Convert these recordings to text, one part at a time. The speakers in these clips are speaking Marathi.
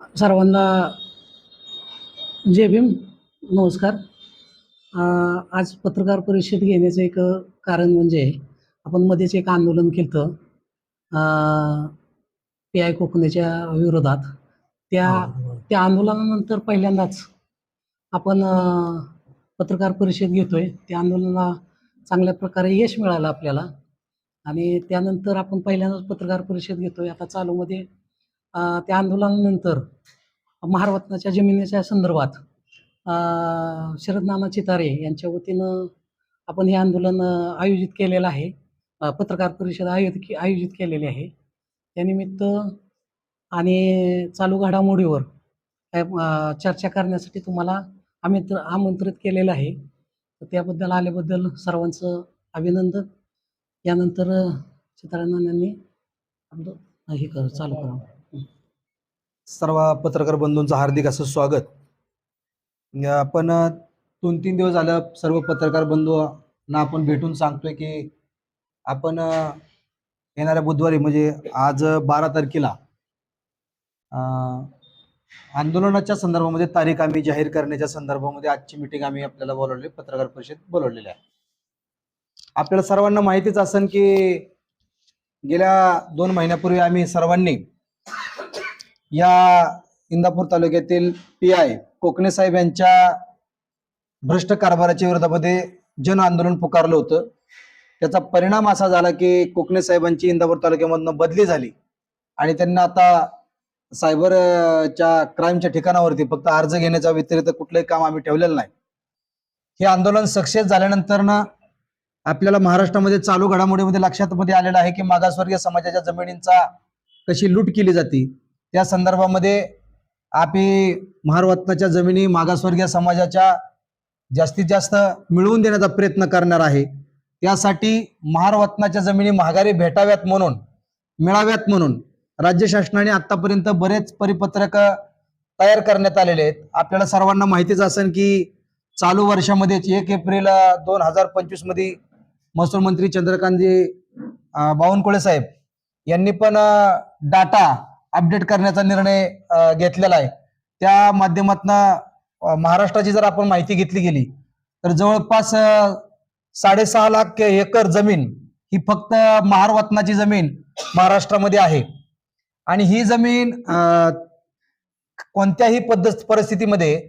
सर्वांना जय भीम. नमस्कार. आज पत्रकार परिषद घेण्याचं एक कारण म्हणजे आपण मध्येच एक आंदोलन केलं पी आय कोकणेच्या विरोधात. त्या त्या आंदोलनानंतर पहिल्यांदाच आपण पत्रकार परिषद घेतोय. त्या आंदोलनाला चांगल्या प्रकारे यश मिळालं आपल्याला. आणि त्यानंतर आपण पहिल्यांदाच पत्रकार परिषद घेतोय. आता चालूमध्ये त्या आंदोलनानंतर महारत्नाच्या जमिनीच्या संदर्भात शरद नाना चितारे यांच्या वतीनं आपण हे आंदोलन आयोजित केलेलं आहे. पत्रकार परिषद आयोजित आयोजित केलेली आहे. त्यानिमित्त आणि चालू घडामोडीवर चर्चा करण्यासाठी तुम्हाला आमित्र आमंत्रित केलेलं आहे. तर त्याबद्दल आल्याबद्दल सर्वांचं अभिनंदन. यानंतर अं, आपलं हे कर चालू करावं सर्व पत्रकार बंधूंचं हार्दिक असं स्वागत. आपण दोन तीन दिवस झालं सर्व पत्रकार बंधूंना आपण भेटून सांगतोय की आपण येणाऱ्या बुधवारी म्हणजे आज बारा तारखेला आंदोलनाच्या संदर्भामध्ये तारीख आम्ही जाहीर करण्याच्या संदर्भामध्ये आजची मिटिंग आम्ही आपल्याला बोलवली पत्रकार परिषद बोलवलेली आहे. आपल्याला सर्वांना माहितीच असेल की गेल्या दोन महिन्यापूर्वी आम्ही सर्वांनी या इंदापूर तालुक्यातील पी आय कोकणे साहेब यांच्या भ्रष्ट कारभाराच्या विरोधामध्ये जन आंदोलन पुकारलं होतं. त्याचा परिणाम असा झाला की कोकणे साहेबांची इंदापूर तालुक्यामधनं बदली झाली. आणि त्यांना आता सायबरच्या क्राईमच्या ठिकाणावरती फक्त अर्ज घेण्याच्या व्यतिरिक्त कुठलंही काम आम्ही ठेवलेलं नाही. हे आंदोलन सक्सेस झाल्यानंतर ना आपल्याला महाराष्ट्रामध्ये चालू घडामोडीमध्ये लक्षात मध्ये आलेलं आहे की मागासवर्गीय समाजाच्या जमिनींचा कशी लूट केली जाते. त्या संदर्भामध्ये आपी महारत्नाच्या जमिनी मागासवर्गीय समाजाच्या जास्तीत जास्त मिळवून देण्याचा प्रयत्न करणार आहे. त्यासाठी महारत्नाच्या जमिनी महागारी भेटाव्यात म्हणून मिळाव्यात म्हणून राज्य शासनाने आतापर्यंत बरेच परिपत्रक तयार करण्यात आलेले आहेत. आपल्याला सर्वांना माहितीच असेल की चालू वर्षामध्येच एक एप्रिल दोन हजार पंचवीसमध्ये महसूल मंत्री चंद्रकांतजी बावनकुळे साहेब यांनी पण डाटा अपडेट करण्याचा निर्णय घेतलेला आहे. त्या माध्यमातून महाराष्ट्राची जर आपण माहिती घेतली गेली तर जवळपास साडेसहा लाख एकर जमीन ही फक्त महारवतनाची जमीन महाराष्ट्रामध्ये आहे. आणि ही जमीन कोणत्याही पद्धत परिस्थितीमध्ये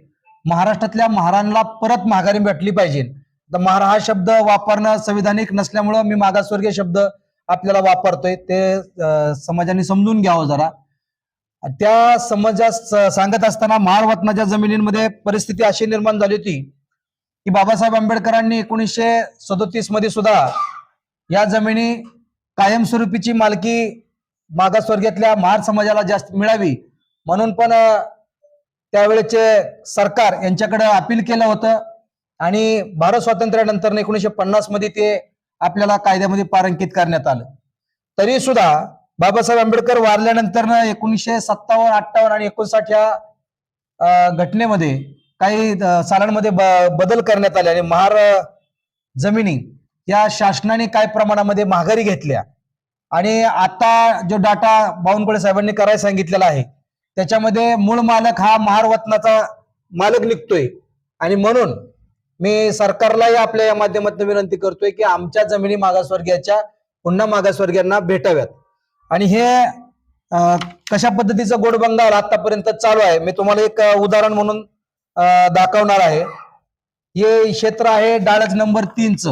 महाराष्ट्रातल्या महारांना परत माघारी भेटली पाहिजे. तर महार हा शब्द वापरणं संविधानिक नसल्यामुळं मी मागासवर्गीय शब्द आपल्याला वापरतोय. ते समाजाने समजून घ्यावं जरा. त्या समाजास सांगत असताना महारवतनाच्या जमिनींमध्ये परिस्थिती अशी निर्माण झाली होती की बाबासाहेब आंबेडकरांनी एकोणीसशे सदोतीसमध्ये सुद्धा या जमिनी कायमस्वरूपीची मालकी मागासवर्गीयातल्या महार समाजाला जास्त मिळावी म्हणून पण त्यावेळेचे सरकार यांच्याकडे अपील केलं होतं आणि भारत स्वातंत्र्यानंतर एकोणीसशे पन्नासमध्ये ते आपल्याला कायद्यामध्ये पारंकित करण्यात आलं. तरी सुद्धा बाबासाहेब आंबेडकर वारल्यानंतर एकोणीसशे सत्तावन्न अठ्ठावन्न आणि एकोणसाठ या घटनेमध्ये काही सालांमध्ये ब- बदल करण्यात आले आणि महार जमिनी या शासनाने काय प्रमाणामध्ये माघारी घेतल्या? आणि आता जो डाटा बावनकुळे साहेबांनी करायला सांगितलेला आहे त्याच्यामध्ये मूळ मालक हा महारवतनाचा मालक निघतोय. आणि म्हणून मी सरकारलाही आपल्या या माध्यमातून विनंती करतोय की आमच्या जमिनी मागासवर्गीयाच्या पुन्हा मागासवर्गीयांना भेटाव्यात. आणि हे कशा पद्धतीचं गोडबंगाल आतापर्यंत चालू आहे मी तुम्हाला एक उदाहरण म्हणून दाखवणार आहे. हे क्षेत्र आहे डाळज नंबर तीनच.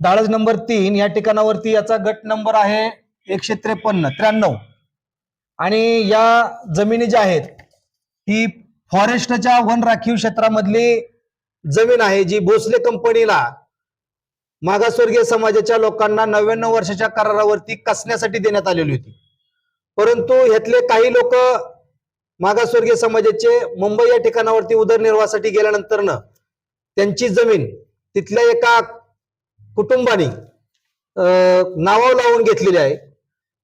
डाळज नंबर तीन या ठिकाणावरती याचा गट नंबर आहे एकशे त्रेपन्न त्र्याण्णव. आणि या जमिनी ज्या आहेत ही फॉरेस्टच्या वन राखीव क्षेत्रामधली जमीन आहे जी भोसले कंपनीला मागासवर्गीय समाजाच्या लोकांना नव्याण्णव वर्षाच्या करारावरती कसण्यासाठी देण्यात आलेली होती. परंतु ह्यातले काही लोक मागासवर्गीय समाजाचे मुंबई या ठिकाणावरती उदरनिर्वाहासाठी गेल्यानंतर त्यांची जमीन तिथल्या एका कुटुंबाने नावाव लावून घेतलेली आहे.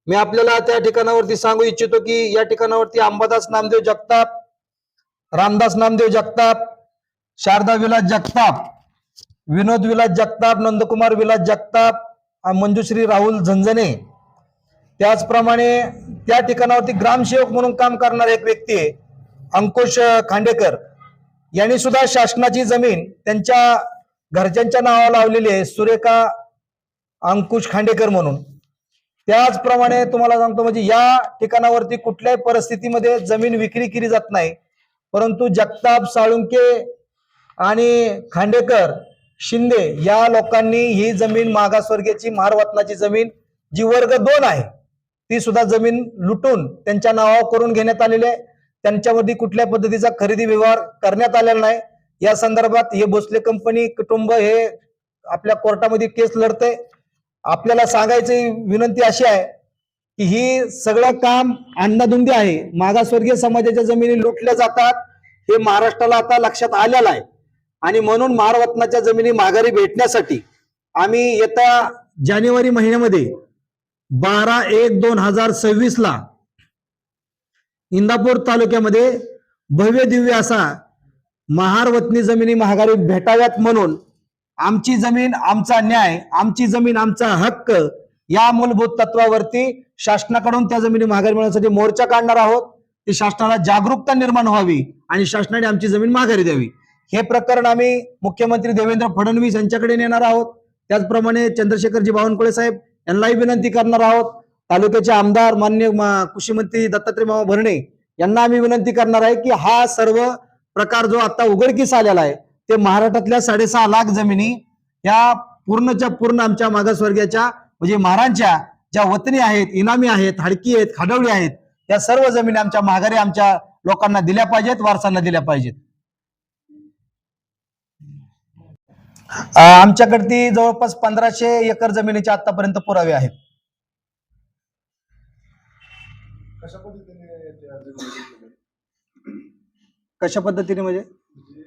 मी आपल्याला त्या ठिकाणावरती सांगू इच्छितो की या ठिकाणावरती अंबादास नामदेव जगताप रामदास नामदेव जगताप शारदा विलास जगताप विनोद विलास जगताप नंदकुमार विलास जगताप मंजुश्री राहुल झंझने त्याचप्रमाणे त्या ठिकाणावरती ग्रामसेवक म्हणून काम करणारा एक व्यक्ती आहे अंकुश खांडेकर. यांनी सुद्धा शासनाची जमीन त्यांच्या घरच्यांच्या नावावर लावलेली आहे सुरेखा अंकुश खांडेकर म्हणून. त्याचप्रमाणे तुम्हाला सांगतो म्हणजे या ठिकाणावरती कुठल्याही परिस्थितीमध्ये जमीन विक्री केली जात नाही. परंतु जगताप साळुंके आणि खांडेकर शिंदे या लोकांनी ही जमीन मागासवर्गीयची महारवतनाची जमीन जी वर्ग दोन आहे ती सुद्धा जमीन लुटून त्यांच्या नावावर करून घेण्यात आलेली आहे. त्यांच्यामध्ये कुठल्या पद्धतीचा खरेदी व्यवहार करण्यात आलेला नाही. या संदर्भात हे भोसले कंपनी कुटुंब हे आपल्या कोर्टामध्ये केस लढते. आपल्याला सांगायची विनंती अशी आहे की ही सगळं काम अंधाधुंदी आहे. मागासवर्गीय समाजाच्या जमिनी लुटल्या जातात. हे महाराष्ट्राला आता लक्षात आलेलं आहे. आणि म्हणून महारत्नाच्या जमिनी माघारी भेटण्यासाठी आम्ही येत्या जानेवारी महिन्यामध्ये बारा एक दोन हजार सव्वीस ला इंदापूर तालुक्यामध्ये भव्य दिव्य असा महारवतनी जमिनी महागारी भेटाव्यात म्हणून आमची जमीन आमचा न्याय आमची जमीन आमचा हक्क या मूलभूत तत्वावरती शासनाकडून त्या जमिनी माघारी मिळवण्यासाठी मोर्चा काढणार आहोत. ती शासनाला जागरूकता निर्माण व्हावी आणि शासनाने आमची जमीन माघारी द्यावी. हे प्रकरण आम्ही मुख्यमंत्री देवेंद्र फडणवीस यांच्याकडे नेणार आहोत. त्याचप्रमाणे चंद्रशेखरजी बावनकुळे साहेब यांनाही विनंती करणार आहोत. तालुक्याचे आमदार मान्य कृषी मंत्री दत्तात्रय मामा भरणे यांना आम्ही विनंती करणार आहे की हा सर्व प्रकार जो आता उघडकीस आलेला आहे ते महाराष्ट्रातल्या साडेसहा लाख जमिनी या पूर्णच्या पूर्ण आमच्या मागासवर्गीयाच्या म्हणजे महारांच्या ज्या वतनी आहेत इनामी आहेत हाडकी आहेत खाडवळी आहेत त्या सर्व जमिनी आमच्या माघारी आमच्या लोकांना दिल्या पाहिजेत वारसांना दिल्या पाहिजेत. अं, आमच्याकडे जवळपास पंधराशे एकर जमिनीचे आतापर्यंत पुरावे आहेत कशा पद्धतीने त्या जमिनी घेतलेल्या आहेत? कशा पद्धतीने म्हणजे म्हणजे?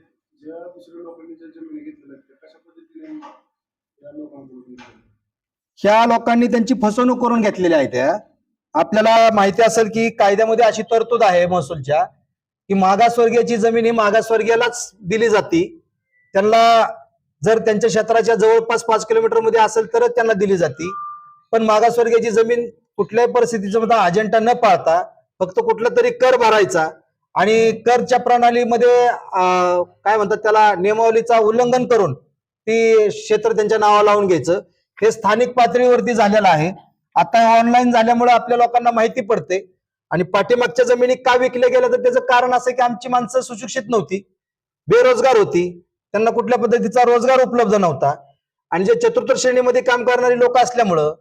ह्या लोकांनी त्यांची फसवणूक करून घेतलेल्या आहेत त्या आपल्याला माहिती असेल की कायद्यामध्ये अशी तरतूद आहे महसूलच्या की मागासवर्गीयाची जमीन ही मागासवर्गीयालाच दिली जाते त्यांना जर त्यांच्या क्षेत्राच्या जवळपास पाच किलोमीटरमध्ये असेल तरच त्यांना दिली जाते. पण मागासवर्गीयाची जमीन कुठल्याही परिस्थितीचा मध्ये अजेंडा न पाळता फक्त कुठला तरी कर भरायचा आणि करच्या प्रणालीमध्ये काय म्हणतात त्याला नियमावलीचा उल्लंघन करून ती क्षेत्र त्यांच्या नावा लावून घ्यायचं. हे स्थानिक पातळीवरती झालेलं आहे. आता ऑनलाईन झाल्यामुळे आपल्या लोकांना माहिती पडते. आणि पाठीमागच्या जमिनी का विकल्या गेल्या तर त्याचं कारण असं की आमची माणसं सुशिक्षित नव्हती. बेरोजगार होती. त्यांना कुठल्या पद्धतीचा रोजगार उपलब्ध नव्हता. आणि जे चतुर्थ श्रेणीमध्ये काम करणारी लोक असल्यामुळं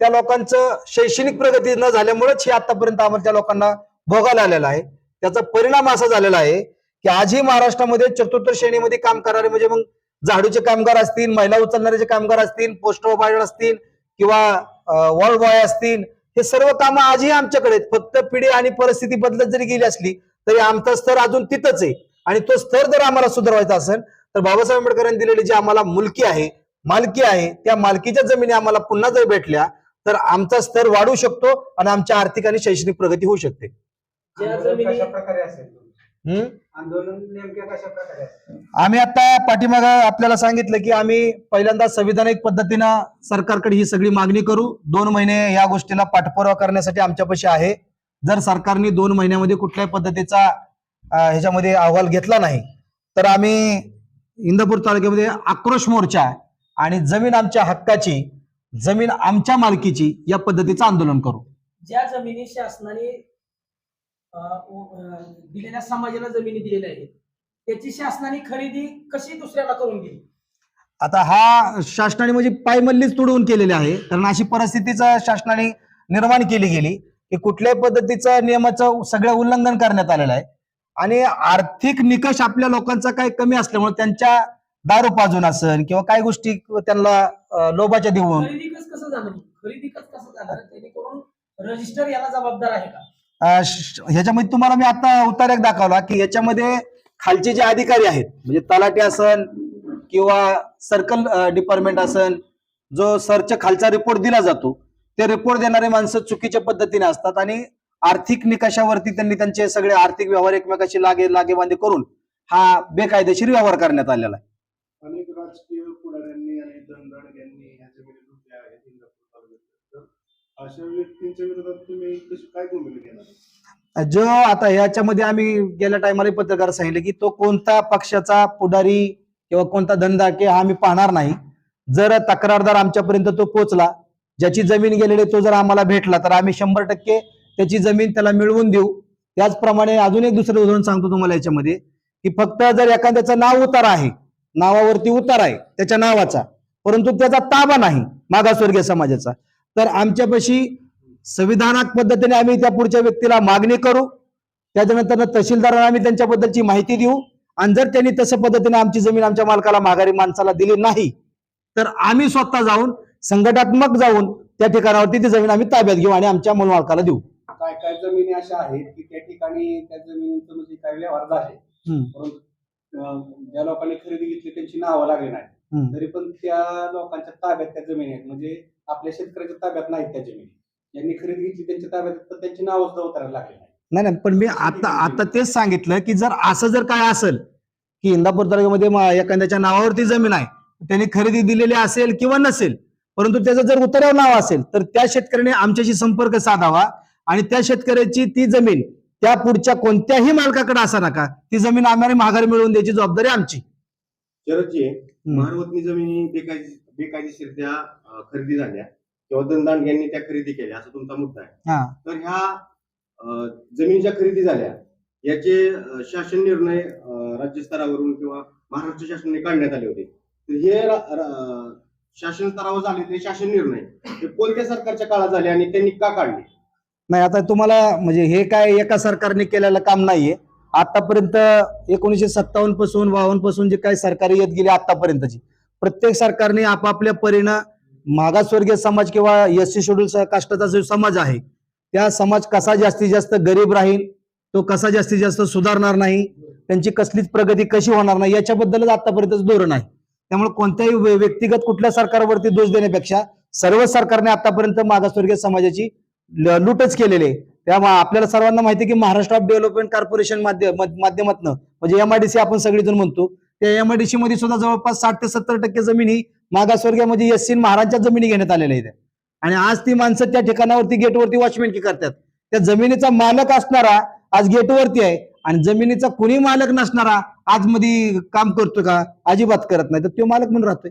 त्या लोकांचं शैक्षणिक प्रगती न झाल्यामुळेच हे आतापर्यंत आम्हाला त्या लोकांना भोगायला आलेला आहे. त्याचा परिणाम असा झालेला आहे की आजही महाराष्ट्रामध्ये चतुर्थ श्रेणीमध्ये काम करणारे म्हणजे मग झाडूचे कामगार असतील महिला उचलणारे जे कामगार असतील पोस्ट बॉय असतील किंवा वॉर्ड बॉय असतील हे सर्व कामं आजही आमच्याकडे आहेत. फक्त पिढी आणि परिस्थिती बदलत जरी गेली असली तरी आमचा स्तर अजून तिथंच आहे. आणि तो स्तर जर आम्हाला सुधारवायचा असेल तर बाबासाहेब आंबेडकरांनी दिलेली जी आम्हाला मुलकी आहे मालकी आहे त्या मालकीच्या जमिनी आम्हाला पुन्हा जर भेटल्या तर आमचा स्तर वाढू शकतो आणि आमच्या आर्थिक आणि शैक्षणिक प्रगती होऊ शकते. ज्या आंदोलन जमिनी कशा प्रकारे असेल तुमचं? हम्म? आंदोलन नेमक्या कशा प्रकारे असेल? आम्ही आता पाठीमाग आपल्याला सांगितलं की आम्ही पहिल्यांदा संविधानिक पद्धतीनं सरकारकडे ही सगळी मागणी करू. दोन महिने या गोष्टीला पाठपुरावा करण्यासाठी आमच्यापाशी आहे. जर सरकारने दोन महिन्यामध्ये कुठल्याही पद्धतीचा ह्याच्यामध्ये अहवाल घेतला नाही तर आम्ही इंदापूर तालुक्यामध्ये आक्रोश मोर्चा आणि जमीन आमच्या हक्काची जमीन आमच्या मालकीची या पद्धतीचं आंदोलन करू. ज्या जमिनी शासनाने दिलेल्या समाजाला जमिनी दिलेल्या आहेत त्याची शासनाने खरेदी कशी दुसऱ्याला करून दिली? आता हा शासनाने म्हणजे पायमल्लीच तुडवून केलेली आहे कारण अशी परिस्थितीचं शासनाने निर्माण केली गेली की कुठल्याही पद्धतीचं नियमाचं सगळं उल्लंघन करण्यात आलेलं आहे. आणि आर्थिक निकष आपल्या लोकांचा काही कमी असल्यामुळे त्यांच्या दारू पाजून असेल किंवा काही गोष्टी त्यांना लोभाच्या देऊन. रजिस्टर याला जबाबदार आहे का? ह्याच्यामध्ये तुम्हाला मी आता उतार एक दाखवला की याच्यामध्ये खालचे जे अधिकारी आहेत म्हणजे तलाठी असन किंवा सर्कल डिपार्टमेंट असन जो सरच्या खालचा रिपोर्ट दिला जातो ते रिपोर्ट देणारे माणसं चुकीच्या पद्धतीने असतात आणि आर्थिक निकषावरती त्यांनी त्यांचे सगळे आर्थिक व्यवहार एकमेकाशी लागे लागेबांधे करून हा बेकायदेशीर व्यवहार करण्यात आलेला आहे. अनेक राजकीय पुढाऱ्यांनी आणि धनदाड यांनी ह्या जमिनी लुटल्या आहेत इंदापूर तालुक्यात तर अशा व्यक्तींच्या विरोधात तुम्ही कशी काय भूमिका घेणार? जो आता याच्यामध्ये आम्ही गेल्या टायमाला पत्रकार सांगितले की तो कोणता पक्षाचा पुढारी किंवा कोणता धंदा की हा आम्ही पाहणार नाही. जर तक्रारदार आमच्यापर्यंत तो पोचला ज्याची जमीन गेलेली तो जर आम्हाला भेटला तर आम्ही शंभर टक्के त्याची जमीन त्याला मिळवून देऊ. त्याचप्रमाणे अजून एक दुसरं उदाहरण सांगतो तुम्हाला याच्यामध्ये की फक्त जर एखाद्याचं नाव उतार आहे नावावरती उतार आहे त्याच्या नावाचा परंतु त्याचा ताबा नाही मागासवर्गीय समाजाचा तर आमच्यापाशी संविधानात पद्धतीने आम्ही त्या पुढच्या व्यक्तीला मागणी करू त्याच्यानंतर तहसीलदारांना आम्ही त्यांच्याबद्दलची माहिती देऊ आणि जर त्यांनी तसं पद्धतीने आमची जमीन आमच्या मालकाला माघारी माणसाला दिली नाही तर आम्ही स्वतः जाऊन संघटात्मक जाऊन त्या ठिकाणावरती ती जमीन आम्ही ताब्यात घेऊ आणि आमच्या मूल मालकाला देऊ. काय काय जमिनी अशा आहेत की त्या ठिकाणी त्या जमिनीचं म्हणजे काय व्यवहार झाले. परंतु ज्या लोकांनी खरेदी घेतली त्यांची नावं लागली नाही. तरी पण त्या लोकांच्या ताब्यात त्या जमिनी आहेत. म्हणजे आपल्या शेतकऱ्याच्या ताब्यात नाहीत त्या जमिनी. ज्यांनी खरेदी घेतली त्यांच्या ताब्यात तर त्यांची नावं सुद्धा उतरायला लागली नाही नाही नाही पण मी आता आता तेच सांगितलं की जर असं जर काय असेल की इंदापूर तालुक्यामध्ये एखाद्याच्या नावावरती जमीन आहे त्यांनी खरेदी दिलेली असेल किंवा नसेल परंतु त्याचं जर उतराव नाव असेल तर त्या शेतकऱ्याने आमच्याशी संपर्क साधावा. आणि त्या शेतकऱ्याची ती जमीन त्या पुढच्या कोणत्याही मालकाकडे असा नका. ती जमीन आम्हाला माघारी मिळवून द्यायची जबाबदारी आमची. शरदजी महारवतनी जमिनी बेकायदेशीर बेकायदेशीरत्या अं, खरेदी झाल्या. किंवा दंदांड्यांनी त्या खरेदी केल्या असा तुमचा मुद्दा आहे. हा. तर ह्या अं, जमिनीच्या खरेदी झाल्या. याचे शासन निर्णय राज्य स्तरावरून किंवा महाराष्ट्र शासनाने काढण्यात आले होते. तर हे शासन स्तरावर झाले ते शासन निर्णय. ते कोणत्या सरकारच्या काळात झाले आणि त्यांनी का काढले? नाही आता तुम्हाला म्हणजे हे काय एका सरकारने केलेलं काम नाहीये. आतापर्यंत एकोणीशे सत्तावन्नपासून बावन्नपासून जे काही सरकारी येत गेली आतापर्यंतची. प्रत्येक सरकारने आपापल्या परीनं मागासवर्गीय समाज किंवा एस सी शेड्यूल कास्टाचा जो समाज आहे त्या समाज कसा जास्तीत जास्त गरीब राहील तो कसा जास्तीत जास्त सुधारणार नाही त्यांची कसलीच प्रगती कशी होणार नाही याच्याबद्दलच आतापर्यंतच धोरण आहे. त्यामुळे कोणत्याही व्यक्तिगत कुठल्या सरकारवरती दोष देण्यापेक्षा सर्व सरकारने आतापर्यंत मागासवर्गीय समाजाची लूटच केलेले. आहे त्यामुळे आपल्याला सर्वांना माहिती की महाराष्ट्र ऑफ डेव्हलपमेंट कॉर्पोरेशन माध्यमातनं म्हणजे एमआयडीसी आपण सगळेजण म्हणतो त्या एमआयडीसी मध्ये सुद्धा जवळपास साठ ते सत्तर टक्के जमिनी मागासवर्गीय म्हणजे एस सी महाराजच्या जमिनी घेण्यात आलेल्या आहेत. आणि आज ती माणसं त्या ठिकाणावरती गेटवरती वॉचमॅन की करतात. त्या जमिनीचा मालक असणारा आज गेटवरती आहे आणि जमिनीचा कुणी मालक नसणारा आज मध्ये काम करतो का? अजिबात करत नाही. तर तो मालक म्हणून राहतोय.